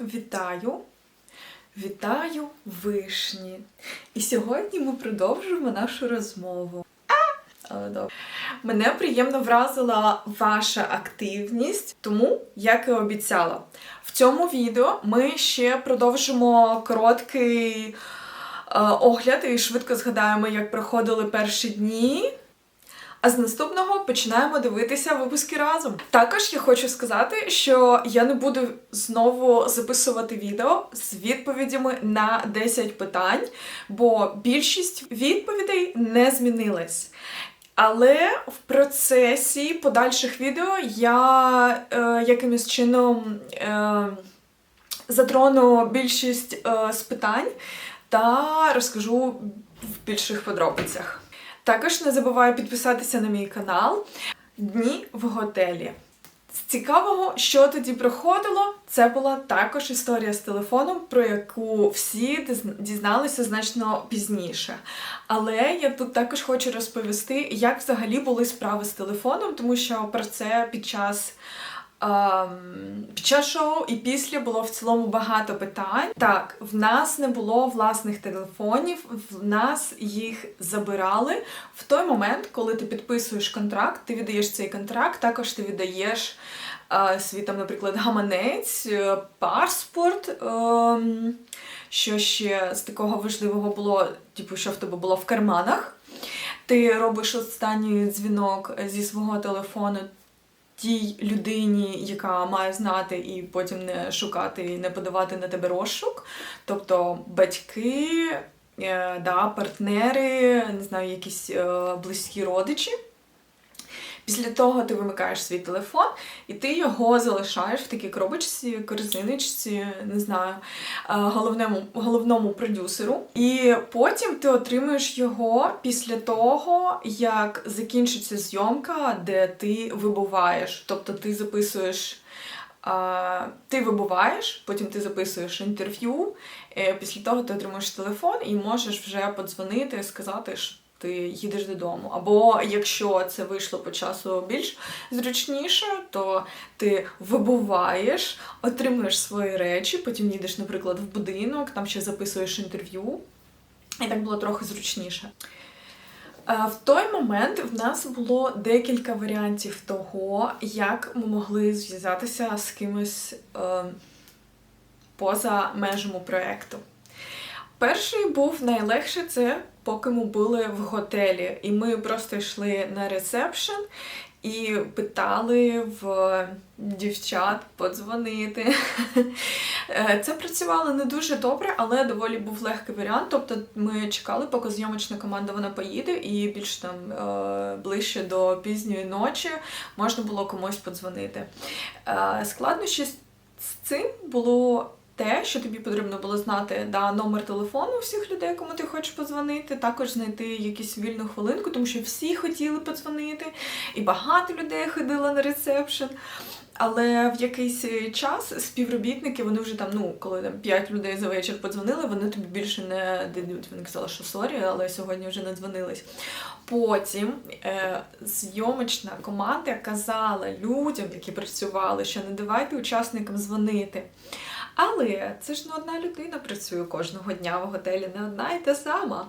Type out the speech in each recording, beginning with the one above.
Вітаю! Вітаю вишні! І сьогодні ми продовжуємо нашу розмову. Але добре. Мене приємно вразила ваша активність, тому, як і обіцяла, в цьому відео ми ще продовжимо короткий е, огляд і швидко згадаємо, як проходили перші дні. А з наступного починаємо дивитися випуски разом. Також я хочу сказати, що я не буду знову записувати відео з відповідями на 10 питань, бо більшість відповідей не змінилась. Але в процесі подальших відео я е, якимось чином е, затрону більшість е, з питань та розкажу в більших подробицях. Також не забувай підписатися на мій канал Дні в готелі. З цікавого, що тоді проходило, це була також історія з телефоном, про яку всі дізналися значно пізніше. Але я тут також хочу розповісти, як взагалі були справи з телефоном, тому що про це під час. Під час шоу і після було в цілому багато питань. Так, в нас не було власних телефонів, в нас їх забирали в той момент, коли ти підписуєш контракт, ти віддаєш цей контракт, також ти віддаєш е, свій там, наприклад, гаманець, е, паспорт. ем, що ще з такого важливого було, типу, що в тебе було в карманах. Ти робиш останній дзвінок зі свого телефону тій людині, яка має знати і потім не шукати і не подавати на тебе розшук. Тобто батьки, е, да, партнери, не знаю, якісь е, близькі родичі. Після того ти вимикаєш свій телефон, і ти його залишаєш в такій коробочці, корзиночці, не знаю, е, головному, головному продюсеру. І потім ти отримуєш його після того, як закінчиться зйомка, де ти вибуваєш. Тобто ти записуєш. А, ти вибуваєш, потім ти записуєш інтерв'ю, е, після того ти отримуєш телефон і можеш вже подзвонити і сказати, що ти їдеш додому. Або якщо це вийшло по часу більш зручніше, то ти вибуваєш, отримуєш свої речі, потім їдеш, наприклад, в будинок, там ще записуєш інтерв'ю. І так було трохи зручніше. Е, В той момент в нас було декілька варіантів того, як ми могли зв'язатися з кимось е, поза межами проєкту. Перший був найлегший це поки ми були в готелі, і ми просто йшли на ресепшн і питали в дівчат подзвонити. Е, Це працювало не дуже добре, але доволі був легкий варіант. Тобто ми чекали, поки зйомочна команда вона поїде, і більш там е, ближче до пізньої ночі можна було комусь подзвонити. Е, Складнощі з з цим було те, що тобі потрібно було знати да, номер телефону всіх людей, кому ти хочеш подзвонити, також знайти якусь вільну хвилинку, тому що всі хотіли подзвонити, і багато людей ходило на ресепшн. Але в якийсь час співробітники, вони вже там, ну, коли там 5 людей за вечір подзвонили, вони тобі більше не дають. Вони казали, що сорі, але сьогодні вже не дзвонились. Потім е, зйомочна команда казала людям, які працювали, що не давайте учасникам дзвонити. Але це ж не одна людина працює кожного дня в готелі, не одна і та сама.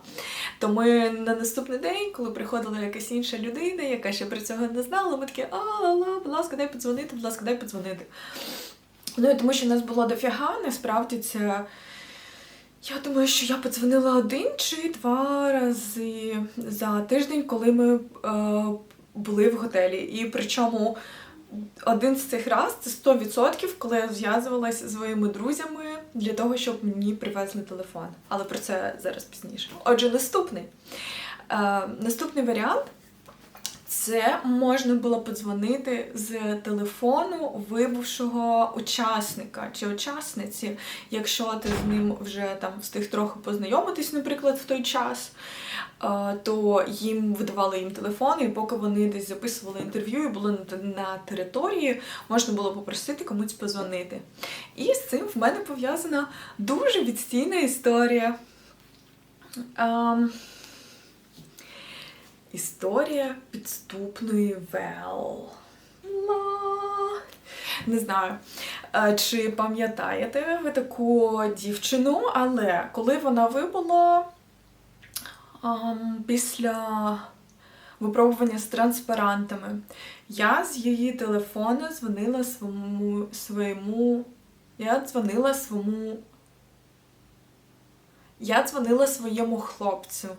То ми на наступний день, коли приходила якась інша людина, яка ще про цього не знала, ми такі, а-ла-ла, будь ласка, дай подзвонити, будь ласка, дай подзвонити. Ну і тому що нас було дофіга, насправді це. Я думаю, що я подзвонила один чи два рази за тиждень, коли ми е, були в готелі. І причому один з цих раз це 100%, коли я зв'язувалася зі своїми друзями для того, щоб мені привезли телефон. Але про це зараз пізніше. Отже, наступний. Е, наступний варіант це можна було подзвонити з телефону вибувшого учасника чи учасниці, якщо ти з ним вже там встиг трохи познайомитись, наприклад, в той час. е, То їм видавали їм телефон, і поки вони десь записували інтерв'ю і були на- території, можна було попросити комусь позвонити. І з цим в мене пов'язана дуже відстійна історія. Ем, Історія підступної Вел. Не знаю. Чи пам'ятаєте ви таку дівчину, але коли вона вибула ам, після випробування з транспарантами, я з її телефону дзвонила своєму своєму. Я дзвонила своєму. Я дзвонила своєму хлопцю.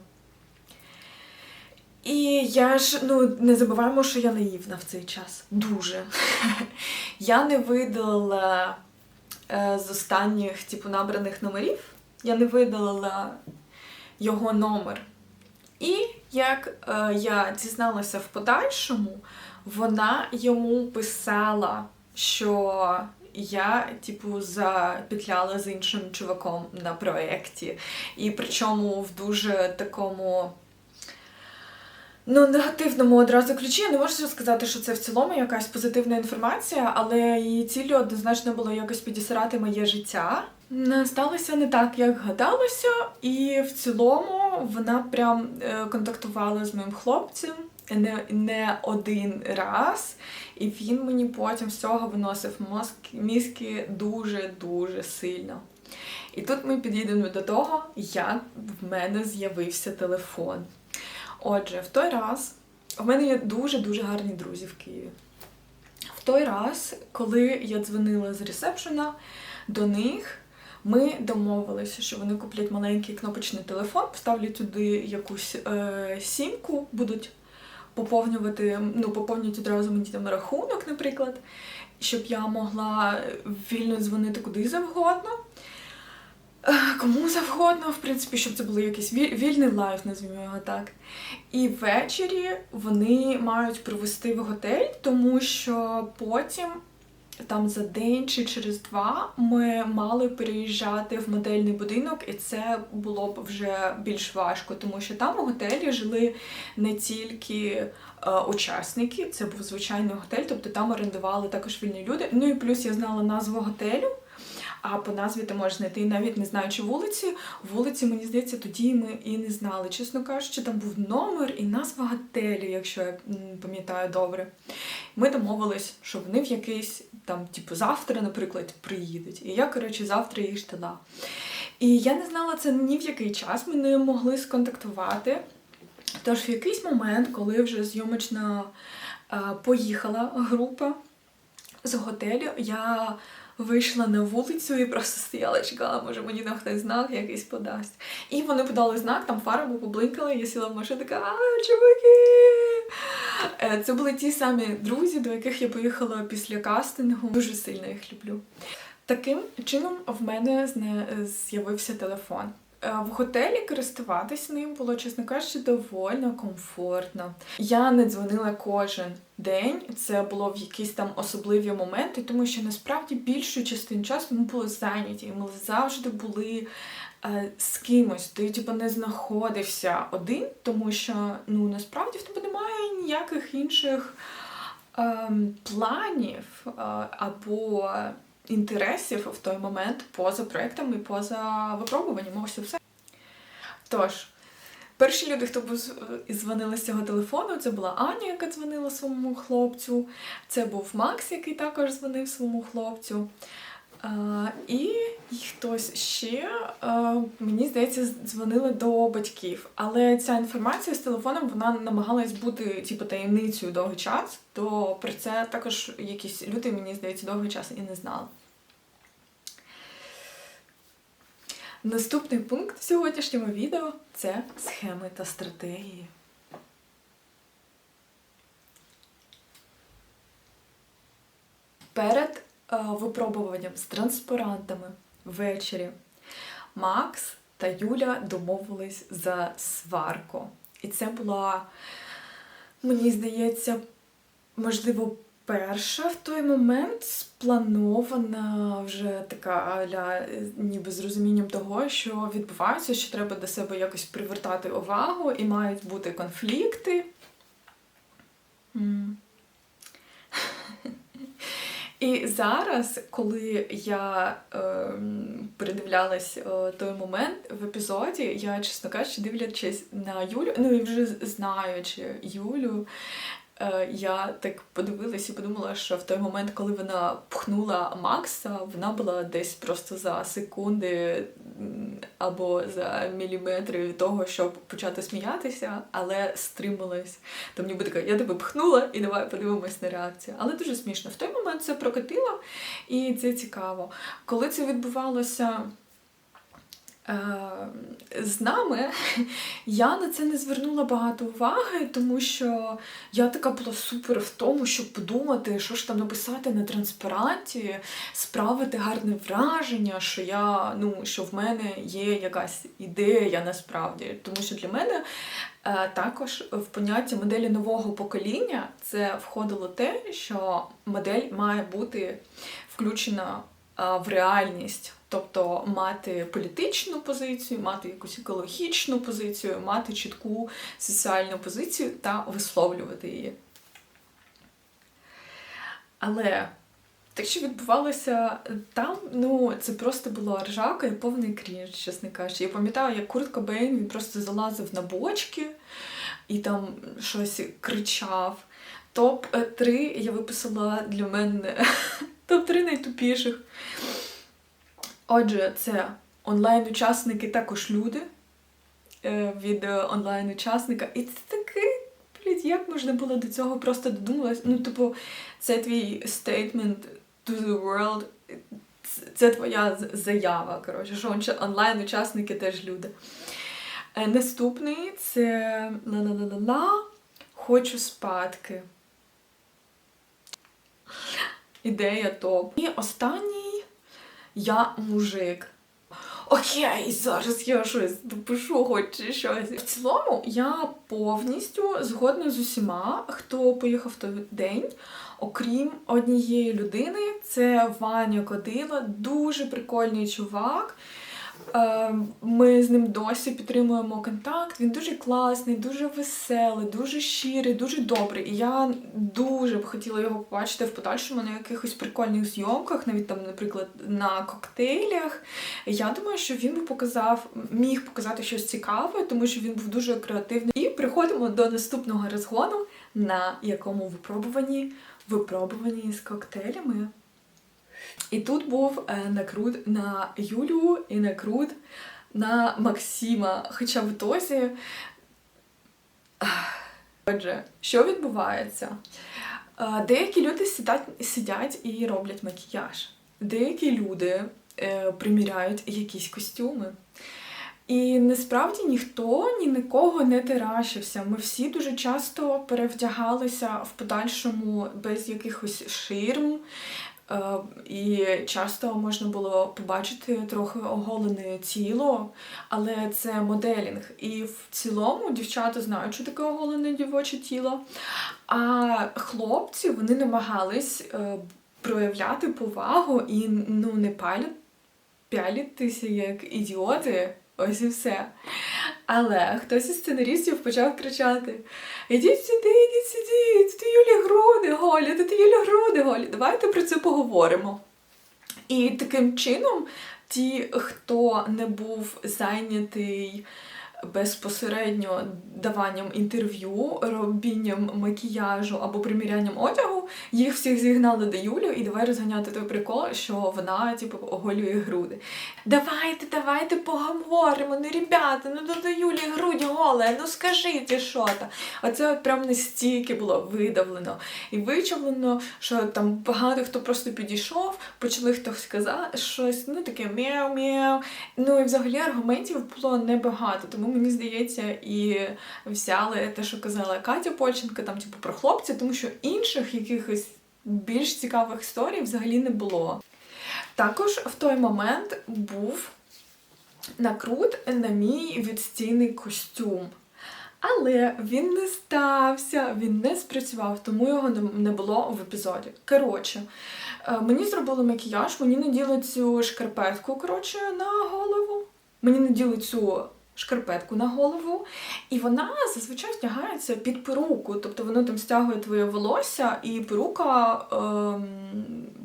І я ж ну не забуваємо, що я наївна в цей час. Дуже. Я не видалила е, з останніх типу, набраних номерів, я не видалила його номер. І як е, я дізналася в подальшому, вона йому писала, що я, типу, запетляла з іншим чуваком на проєкті. І причому в дуже такому. Ну, негативному одразу ключі. Я не можу сказати, що це в цілому якась позитивна інформація, але її ціллю однозначно було якось підісрати моє життя. Сталося не так, як гадалося, і в цілому вона прям е, контактувала з моїм хлопцем не, не один раз, і він мені потім з цього виносив мозки, мізки дуже-дуже сильно. І тут ми підійдемо до того, як в мене з'явився телефон. Отже, в той раз в мене є дуже-дуже гарні друзі в Києві. В той раз, коли я дзвонила з ресепшена до них, ми домовилися, що вони куплять маленький кнопочний телефон, поставлять туди якусь е, сімку, будуть поповнювати, ну, поповнюють одразу мені там рахунок, наприклад, щоб я могла вільно дзвонити куди завгодно. Е, Кому завгодно, в принципі, щоб це було якийсь вільний лайф, назвімо його так. І ввечері вони мають привезти в готель, тому що потім, там за день чи через два, ми мали переїжджати в модельний будинок, і це було б вже більш важко, тому що там у готелі жили не тільки е, учасники, це був звичайний готель, тобто там орендували також вільні люди. Ну і плюс я знала назву готелю. А по назві ти можеш знайти, навіть не знаючи вулиці. Вулиці, мені здається, тоді ми і не знали. Чесно кажучи, там був номер і назва готелю, якщо я пам'ятаю добре. Ми домовились, що вони в якийсь там, типу, завтра, наприклад, приїдуть. І я, коротше, завтра їх ждала. І я не знала це ні в який час, ми не могли сконтактувати. Тож в якийсь момент, коли вже зйомочна е, поїхала група з готелю, я вийшла на вулицю і просто стояла, чекала, може мені на хтось знак якийсь подасть. І вони подали знак, там фарбу побликали, я сіла в машину, така, а, чуваки! Е, Це були ті самі друзі, до яких я поїхала після кастингу. Дуже сильно їх люблю. Таким чином в мене з'явився телефон. Е, В готелі користуватись ним було, чесно кажучи, довольно комфортно. Я не дзвонила кожен день, це було в якісь там особливі моменти, тому що насправді більшу частину часу ми були зайняті, і ми завжди були е, з кимось. Ти типу, не знаходився один, тому що ну насправді в тебе немає ніяких інших ем, планів е, або інтересів в той момент поза проектами, поза випробуванням. Ось і все. Тож, перші люди, хто дзвонили з цього телефону, це була Аня, яка дзвонила своєму хлопцю, це був Макс, який також дзвонив своєму хлопцю. І, хтось ще, мені здається, дзвонили до батьків. Але ця інформація з телефоном вона намагалась бути типу, таємницею довгий час, то про це також якісь люди, мені здається, довгий час і не знали. Наступний пункт сьогоднішнього відео це схеми та стратегії. Перед випробуванням з транспарантами ввечері Макс та Юля домовились за сварку. І це була, мені здається, можливо, перша в той момент спланована вже така аля, е, ніби з розумінням того, що відбувається, що треба до себе якось привертати увагу, і мають бути конфлікти. І зараз, коли я е, передивлялась е, той момент в епізоді, я, чесно кажучи, дивлячись на Юлю, ну і вже знаючи Юлю, я так подивилась і подумала, що в той момент, коли вона пхнула Макса, вона була десь просто за секунди або за міліметри того, щоб почати сміятися, але стрималась. То мені би така, я тебе пхнула і давай подивимось на реакцію. Але дуже смішно. В той момент це прокатило, і це цікаво. Коли це відбувалося. Е, З нами я на це не звернула багато уваги, тому що я така була супер в тому, щоб подумати, що ж там написати на транспаранті, справити гарне враження, що я ну що в мене є якась ідея насправді. Тому що для мене е, також в поняття моделі нового покоління це входило те, що модель має бути включена в реальність. Тобто мати політичну позицію, мати якусь екологічну позицію, мати чітку соціальну позицію та висловлювати її. Але те, що відбувалося там, ну це просто була ржака і повний крінж, чесно кажучи. Я пам'ятаю, як Курт Кобейн він просто залазив на бочки і там щось кричав. Топ-3 я виписала для мене топ-3 найтупіших. Отже, це онлайн-учасники також люди е, від е, онлайн-учасника. І це такий, блядь, як можна було до цього просто додумалась? Ну, типу, це твій statement to the world, це- твоя заява, коротше, що онлайн-учасники теж люди. Е, Наступний це ла-ла-ла-ла-ла, хочу спадки. Ідея топ. І останній я мужик. Окей, зараз я щось допишу, хоч щось. В цілому я повністю згодна з усіма, хто поїхав той день, окрім однієї людини. Це Ваня Кодила, дуже прикольний чувак. Е, Ми з ним досі підтримуємо контакт. Він дуже класний, дуже веселий, дуже щирий, дуже добрий. І я дуже б хотіла його побачити в подальшому на якихось прикольних зйомках, навіть там, наприклад, на коктейлях. Я думаю, що він би показав, міг показати щось цікаве, тому що він був дуже креативний. І приходимо до наступного розгону, на якому випробуванні випробуванні з коктейлями. І тут був е, накрут на Юлю і накрут на Максима. Хоча в ітозі. Отже, що відбувається? Е, Деякі люди сидять, сидять і роблять макіяж. Деякі люди е, приміряють якісь костюми. І насправді ніхто ні на кого не терашився. Ми всі дуже часто перевдягалися в подальшому без якихось ширм. Е, І часто можна було побачити трохи оголене тіло, але це моделінг. І в цілому дівчата знають, що таке оголене дівоче тіло. А хлопці вони намагались е, проявляти повагу і ну, не палять, пялітися як ідіоти. Ось і все. Але хтось із сценаристів почав кричати: Ідіть сюди, ідіть сюди, тут Юлі груди голі, тут Юлі груди голі. Давайте про це поговоримо. І таким чином, ті, хто не був зайнятий безпосередньо даванням інтерв'ю, робінням макіяжу або примірянням одягу, їх всіх зігнали до Юлі і давай розганяти той прикол, що вона типу оголює груди. Давайте, давайте поговоримо. Ну, ребята, ну до, Юлі грудь гола, ну скажіть, що то. Оце от прям настільки було видавлено і вичавлено, що там багато хто просто підійшов, почали хтось сказати щось, ну таке мяу-мяу. Ну і взагалі аргументів було небагато. Тому мені здається, і взяли те, що казала Катя Польченко, там типу про хлопців, тому що інших якихось більш цікавих історій взагалі не було. Також в той момент був накрут на мій відстійний костюм. Але він не стався, він не спрацював, тому його не- не було в епізоді. Коротше, е, мені зробили макіяж, мені наділи цю шкарпетку коротше, на голову. Мені наділи цю шкарпетку на голову, і вона зазвичай втягається під перуку. Тобто воно там стягує твоє волосся, і перука ем,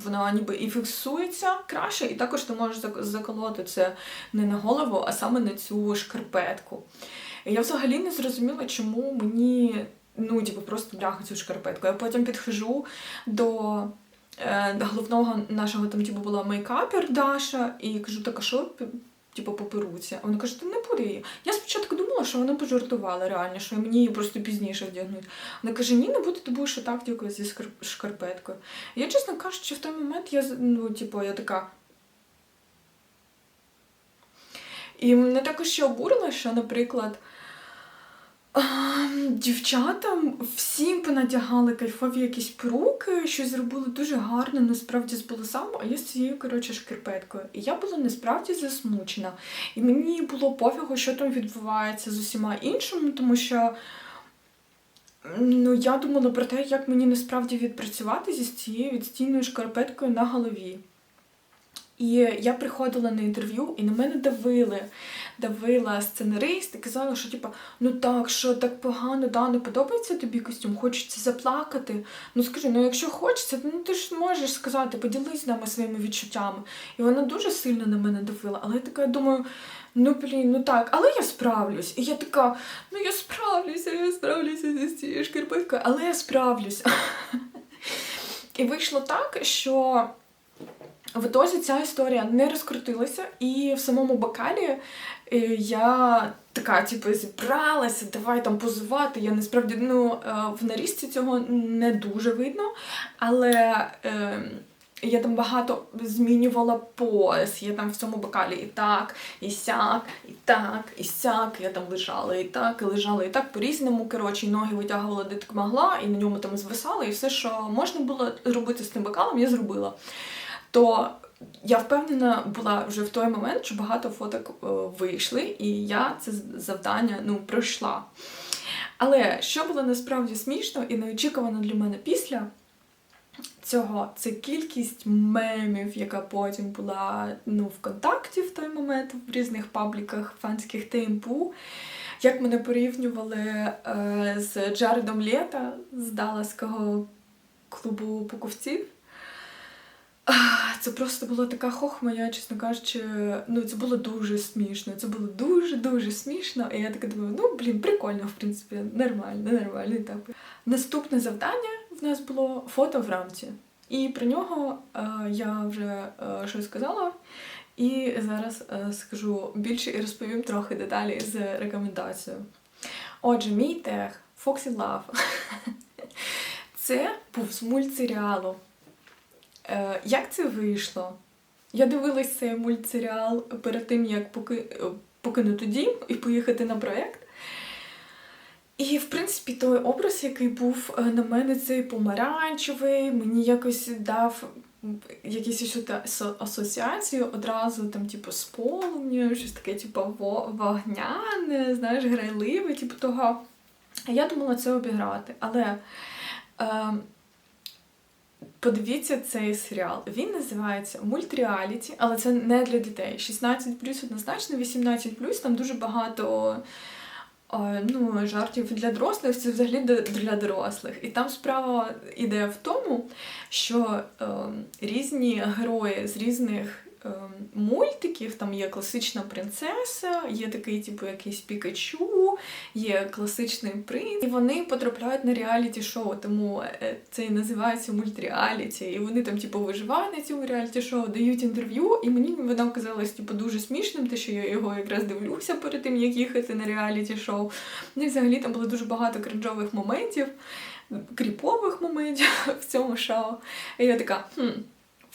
вона ніби і фіксується краще, і також ти можеш заколоти це не на голову, а саме на цю шкарпетку. Я взагалі не зрозуміла, чому мені ну, типу, просто бляха цю шкарпетку. Я потім підхожу до. е, Головного нашого там типу була мейкапер Даша, і кажу, так а що типу, поперуці. А вона каже, та не буде її. Я спочатку думала, що вона пожартувала реально, що мені її просто пізніше вдягнуть. Вона каже, ні, не буде, ти будеш отак тільки зі шкарпеткою. Я, чесно кажучи, в той момент я, ну, типу, я така. І мене також ще обурило, що, наприклад, дівчатам всім понадягали кайфові якісь перуки, щось зробили дуже гарно, насправді з волосами, а я з цією, коротше, шкарпеткою. І я була насправді засмучена. І мені було пофігу, що там відбувається з усіма іншими, тому що. Ну, я думала про те, як мені насправді відпрацювати зі цією відстійною шкарпеткою на голові. І я приходила на інтерв'ю, і на мене давили. Давила сценарист і казала, що типа, ну так, що так погано, да, не подобається тобі костюм, хочеться заплакати. Ну скажи, ну якщо хочеться, ну ти ж можеш сказати, поділись з нами своїми відчуттями. І вона дуже сильно на мене давила, але я така думаю, ну блін, ну так, але я справлюсь. І я така, ну я справлюся, я справлюся зі цією шкарпеткою, але я справлюсь. І вийшло так, що в ітозі ця історія не розкрутилася, і в самому бокалі е, я така, типу, зібралася, давай там позувати. Я насправді ну, е, в нарізці цього не дуже видно, але. Е, я там багато змінювала пояс, я там в цьому бокалі і так, і сяк, і так, і сяк. Я там лежала і так, і лежала і так по-різному. Коротше, і ноги витягувала де так могла, і на ньому там звисала, і все, що можна було зробити з тим бокалом, я зробила. То я впевнена була вже в той момент, що багато фоток е, вийшли, і я це завдання ну, пройшла. Але що було насправді смішно і неочікувано для мене після цього, це кількість мемів, яка потім була ну, ВКонтакті в той момент, в різних пабліках фанських ТМПУ. Як мене порівнювали е, з Джаредом Лєта з Даласького клубу пуковців. Це просто була така хохма, я, чесно кажучи, ну це було дуже смішно. Це було дуже-дуже смішно. І я така думаю, ну блін, прикольно, в принципі, нормально, нормально етап. Наступне завдання в нас було фото в рамці. І про нього е, я вже е, щось сказала. І зараз е, скажу більше і розповім трохи деталі з рекомендацією. Отже, мій тег Foxy Love. Це був з мультсеріалу. Е, Як це вийшло? Я дивилась цей мультсеріал перед тим, як е, покинути дім і поїхати на проєкт. І, в принципі, той образ, який був е, на мене, цей помаранчевий, мені якось дав якісь асоці- асо- асоціації одразу, там, типу, з полум'я, щось таке, типу, вогняне, знаєш, грайливе, типу того. Я думала це обіграти, але. Е, Подивіться цей серіал. Він називається Мультреаліті, але це не для дітей. 16 однозначно, 18 там дуже багато е, ну, жартів для дорослих, це взагалі для- дорослих. І там справа іде в тому, що е, різні герої з різних е, мультиків, там є класична принцеса, є такий, типу, якийсь Пікачу, є класичний принц, і вони потрапляють на реаліті-шоу, тому е, це і називається мультреаліті. І вони там, типу, виживають на цьому реаліті-шоу, дають інтерв'ю, і мені воно казалось, типу, дуже смішним, те, що я його якраз дивлюся перед тим, як їхати на реаліті-шоу. Ну і взагалі там було дуже багато кринжових моментів, кріпових моментів в цьому шоу. І я така, хм.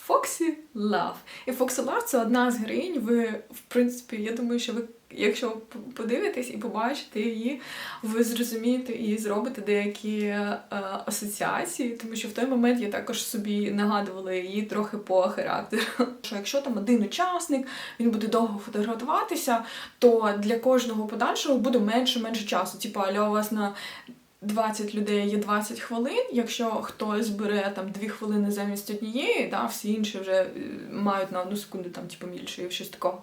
Фоксі Лав. І Фоксі Лав це одна з героїнь. Ви, в принципі, я думаю, що ви, якщо п- подивитесь і побачите її, ви зрозумієте і зробите деякі е, асоціації, тому що в той момент я також собі нагадувала її трохи по характеру. Що якщо там один учасник, він буде довго фотографуватися, то для кожного подальшого буде менше менше часу. Типу, аля у вас на 20 людей є 20 хвилин. Якщо хтось бере там 2 хвилини замість однієї, да, всі інші вже е, мають на одну секунду там, типу, більше і щось такого.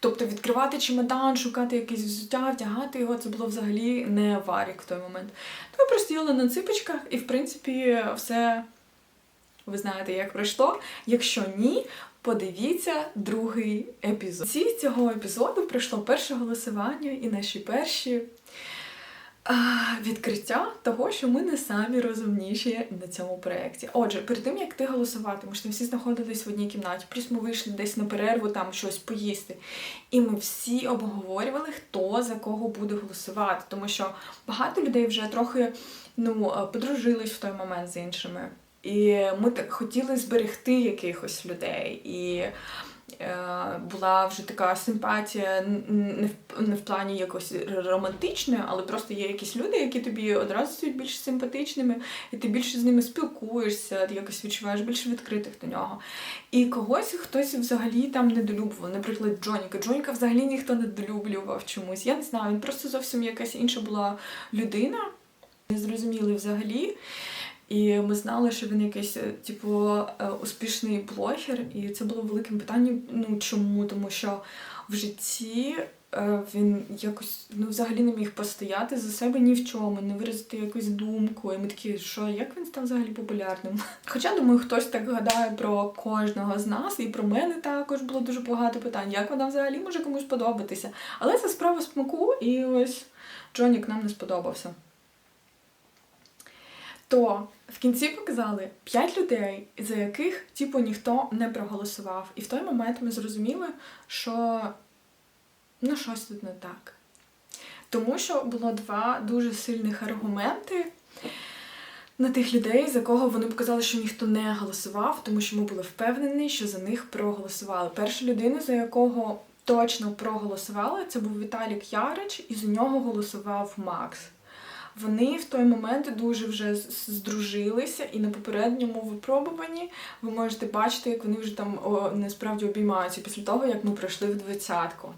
Тобто відкривати чемодан, шукати якесь взуття, вдягати його, це було взагалі не варік в той момент. То ми простояли на ципочках, і в принципі все ви знаєте, як пройшло. Якщо ні, подивіться другий епізод. Ці цього епізоду пройшло перше голосування і наші перші відкриття того, що ми не самі розумніші на цьому проєкті. Отже, перед тим як ти голосувати, ми всі знаходились в одній кімнаті, плюс ми вийшли десь на перерву там щось поїсти. І ми всі обговорювали, хто за кого буде голосувати, тому що багато людей вже трохи ну, е, подружились в той момент з іншими. І ми так хотіли зберегти якихось людей. І була вже така симпатія не в, не в плані якось романтичної, але просто є якісь люди, які тобі одразу стають більш симпатичними, і ти більше з ними спілкуєшся, ти якось відчуваєш більше відкритих до нього. І когось хтось взагалі там недолюбував. Наприклад, Джоніка. Джоніка взагалі ніхто не недолюблював чомусь. Я не знаю, він просто зовсім якась інша була людина. Не зрозуміли взагалі. І ми знали, що він якийсь, е, типу, е, успішний блогер, і це було великим питанням. Ну чому? Тому що в житті е, він якось ну, взагалі не міг постояти за себе ні в чому, не виразити якусь думку. І ми такі, що як він став взагалі популярним? Хоча, думаю, хтось так гадає про кожного з нас, і про мене також було дуже багато питань, як вона взагалі може комусь подобатися. Але це справа смаку, і ось Джонік нам не сподобався. То в кінці показали 5 людей, за яких типу ніхто не проголосував. І в той момент ми зрозуміли, що ну щось тут не так. Тому що було два дуже сильних аргументи на тих людей, за кого вони показали, що ніхто не голосував, тому що ми були впевнені, що за них проголосували. Перша людина, за якого точно проголосували, це був Віталік Ярич, і за нього голосував Макс. Вони в той момент дуже вже здружилися, і на попередньому випробуванні ви можете бачити, як вони вже там о, насправді обіймаються після того, як ми пройшли в двадцятку.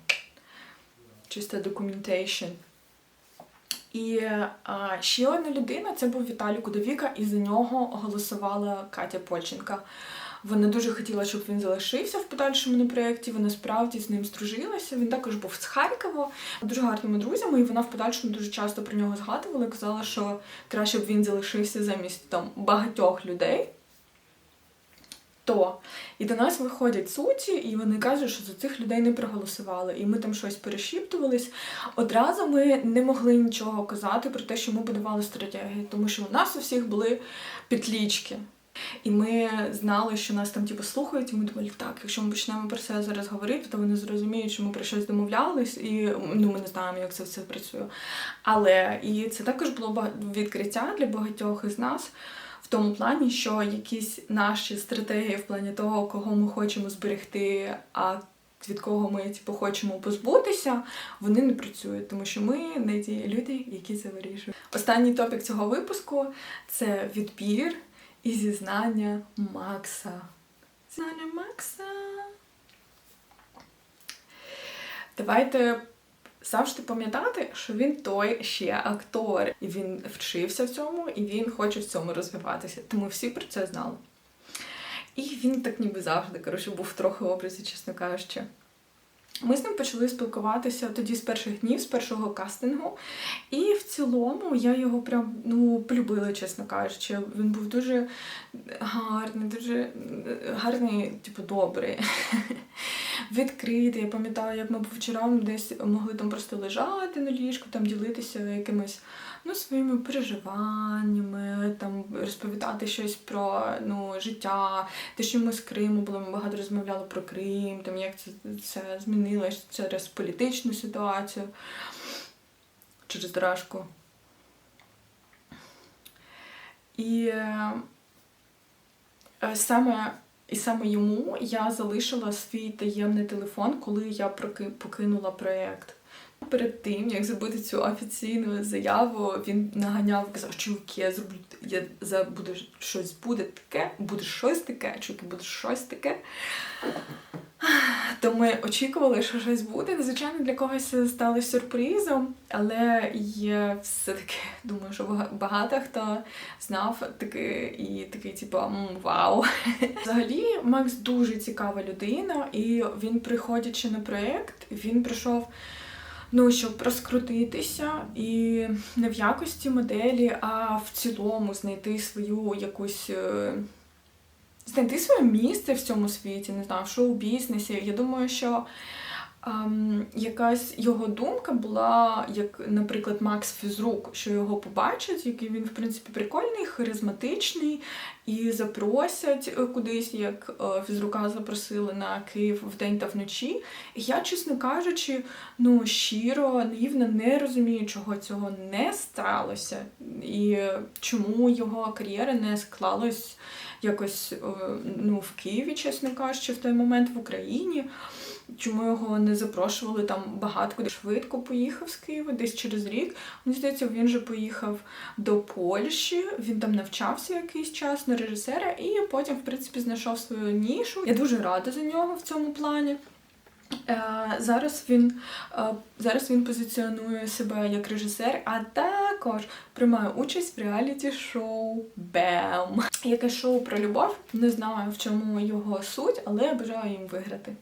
Чиста документейшн. І а, ще одна людина це був Віталій Кудовіка, і за нього голосувала Катя Польченка. Вона дуже хотіла, щоб він залишився в подальшому на проєкті. Вона справді з ним здружилася. Він також був з Харкова, дуже гарними друзями, і вона в подальшому дуже часто про нього згадувала і казала, що краще б він залишився замість там багатьох людей. То і до нас виходять суті, і вони кажуть, що за цих людей не проголосували. І ми там щось перешіптувались. Одразу ми не могли нічого казати про те, що ми будували стратегію, тому що у нас у всіх були підлічки. І ми знали, що нас там типу, слухають, і ми думали, так, якщо ми почнемо про це зараз говорити, то вони зрозуміють, що ми про щось домовлялись, і ну, ми не знаємо, як це все працює. Але і це також було відкриття для багатьох із нас в тому плані, що якісь наші стратегії в плані того, кого ми хочемо зберегти, а від кого ми типу, хочемо позбутися, вони не працюють, тому що ми не ті люди, які це вирішують. Останній топік цього випуску це відбір і зізнання Макса. Зізнання Макса. Давайте завжди пам'ятати, що він той ще актор, і він вчився в цьому, і він хоче в цьому розвиватися. Тому всі про це знали. І він так ніби завжди, коротше, був трохи в образі, чесно кажучи. Ми з ним почали спілкуватися тоді з перших днів, з першого кастингу. І в цілому я його прям ну, полюбила, чесно кажучи. Він був дуже гарний, дуже гарний, типу, добрий, відкритий. Я пам'ятаю, як ми по вечорам десь могли там просто лежати на ліжку, там ділитися якимись ну, своїми переживаннями, там розповідати щось про ну, життя, те, що ми з Криму були, ми багато розмовляли про Крим, там як це, це змінилось через політичну ситуацію, через Дражку. І е, саме, і саме йому я залишила свій таємний телефон, коли я покинула проєкт. Перед тим, як зробити цю офіційну заяву, він наганяв, казав, чуваки, я зроблю, я за буде щось буде таке, буде щось таке, чуваки, буде щось таке. То ми очікували, що щось буде. Звичайно, для когось стало сюрпризом, але є все-таки, думаю, що багато хто знав такий і такий, типу, вау. Взагалі, Макс дуже цікава людина, і він, приходячи на проєкт, він прийшов. Ну, щоб розкрутитися і не в якості моделі, а в цілому знайти свою якусь. е, Знайти своє місце в цьому світі, не знаю, в шоу-бізнесі. Я думаю, що ем, якась його думка була, як, наприклад, Макс Фізрук, що його побачать, який він, в принципі, прикольний, харизматичний, і запросять е, кудись, як е, фізрука запросили на Київ вдень та вночі. І я, чесно кажучи, ну щиро, наївно не розумію, чого цього не сталося, і чому його кар'єра не склалась якось е, ну, в Києві, чесно кажучи, в той момент в Україні. Чому його не запрошували там багато куди швидко поїхав з Києва, десь через рік. Мені здається, він же поїхав до Польщі, він там навчався якийсь час на режисера, і потім, в принципі, знайшов свою нішу. Я дуже рада за нього в цьому плані. Е, Зараз він, е, зараз він позиціонує себе як режисер, а також приймає участь в реаліті-шоу Бем. Яке шоу про любов. Не знаю, в чому його суть, але я бажаю їм виграти.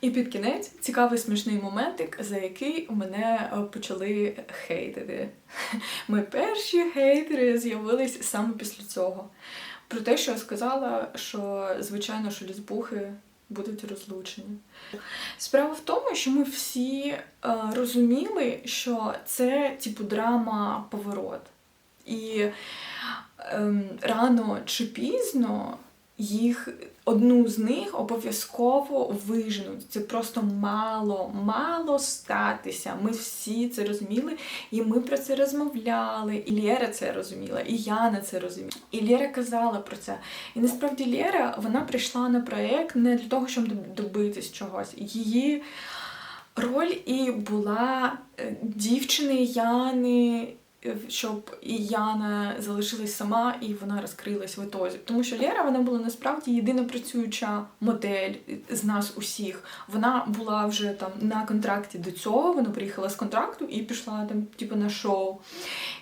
І під кінець цікавий смішний моментик, за який мене е, почали хейтити. Ми перші хейтери з'явились саме після цього. Про те, що я сказала, що звичайно, що лісбухи будуть розлучені. Справа в тому, що ми всі е, розуміли, що це типу драма поворот. І ем, рано чи пізно їх одну з них обов'язково виженуть. Це просто мало, мало статися. Ми всі це розуміли, і ми про це розмовляли. І Лєра це розуміла, і Яна це розуміла. І Лєра казала про це. І насправді Лєра вона прийшла на проєкт не для того, щоб добитись чогось. Її роль і була е, дівчини Яни. Е, Щоб і Яна залишилась сама, і вона розкрилась в ітозі. Тому що Лера вона була насправді єдина працююча модель з нас усіх. Вона була вже там на контракті до цього. Вона приїхала з контракту і пішла там, типу, на шоу.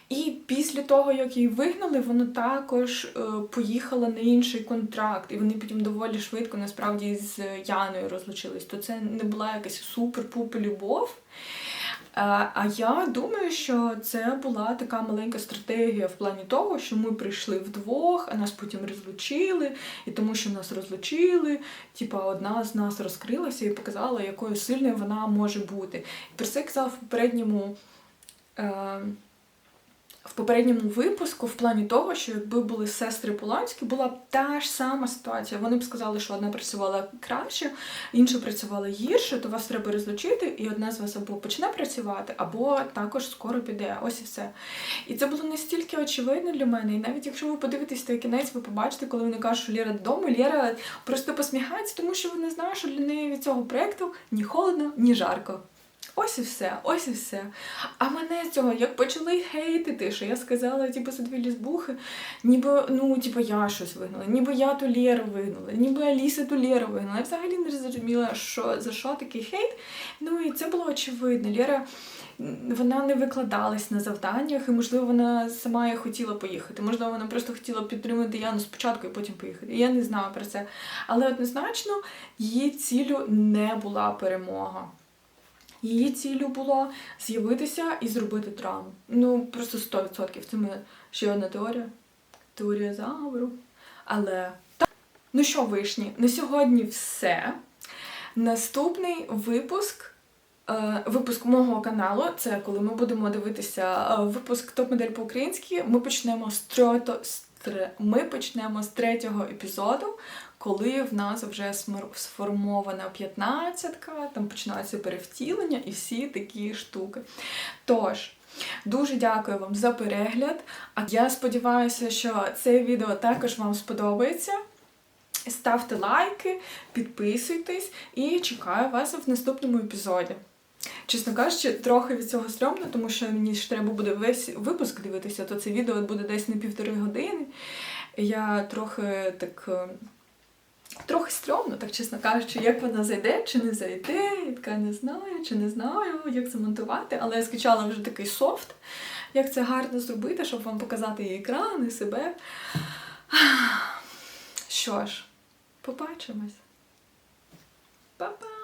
І після того, як її вигнали, вона також е, поїхала на інший контракт, і вони потім доволі швидко насправді з Яною розлучились. То це не була якась супер-пупер любов. Е, А я думаю, що це була така маленька стратегія в плані того, що ми прийшли вдвох, а нас потім розлучили, і тому, що нас розлучили, типа одна з нас розкрилася і показала, якою сильною вона може бути. І про це казав в попередньому. Е, попередньому випуску, в плані того, що якби були сестри Поланські, була б та ж сама ситуація. Вони б сказали, що одна працювала краще, інша працювала гірше, то вас треба розлучити, і одна з вас або почне працювати, або також скоро піде. Ось і все. І це було настільки очевидно для мене. І навіть якщо ви подивитесь той кінець, ви побачите, коли вони кажуть, що Лєра додому, Лєра просто посміхається, тому що вона знає, що для неї від цього проєкту ні холодно, ні жарко. Ось і все, ось і все. А мене з цього як почали хейтити, що я сказала, типу, за дві лісбухи, ніби ну, типу, я щось вигнала, ніби я ту Лєру вигнала, ніби Аліса ту Лєру вигнала. Я взагалі не зрозуміла, що за що такий хейт. Ну і це було очевидно. Лєра вона не викладалась на завданнях, і можливо вона сама і хотіла поїхати. Можливо, вона просто хотіла підтримати Яну спочатку і потім поїхати. Я не знаю про це. Але однозначно її ціллю не була перемога. Її ціллю було з'явитися і зробити драму. Ну, просто 100%. Це моя ще одна теорія. Теорія заговору. Але так. Ну що, вишні, на сьогодні все. Наступний випуск. е, Випуск мого каналу, це коли ми будемо дивитися е, випуск топ-модель по-українськи. Ми почнемо з трьото, з ми почнемо з третього епізоду, коли в нас вже сформована п'ятнадцятка, там починаються перевтілення і всі такі штуки. Тож, дуже дякую вам за перегляд. А я сподіваюся, що це відео також вам сподобається. Ставте лайки, підписуйтесь і чекаю вас в наступному епізоді. Чесно кажучи, трохи від цього стрьомно, тому що мені ж треба буде весь випуск дивитися, то це відео буде десь на півтори години. Я трохи так. Трохи стрьомно, так чесно кажучи, як вона зайде чи не зайде. Я така не знаю, чи не знаю, як це монтувати, але я скачала вже такий софт, як це гарно зробити, щоб вам показати і екран, і себе. Що ж, побачимось. Па-па!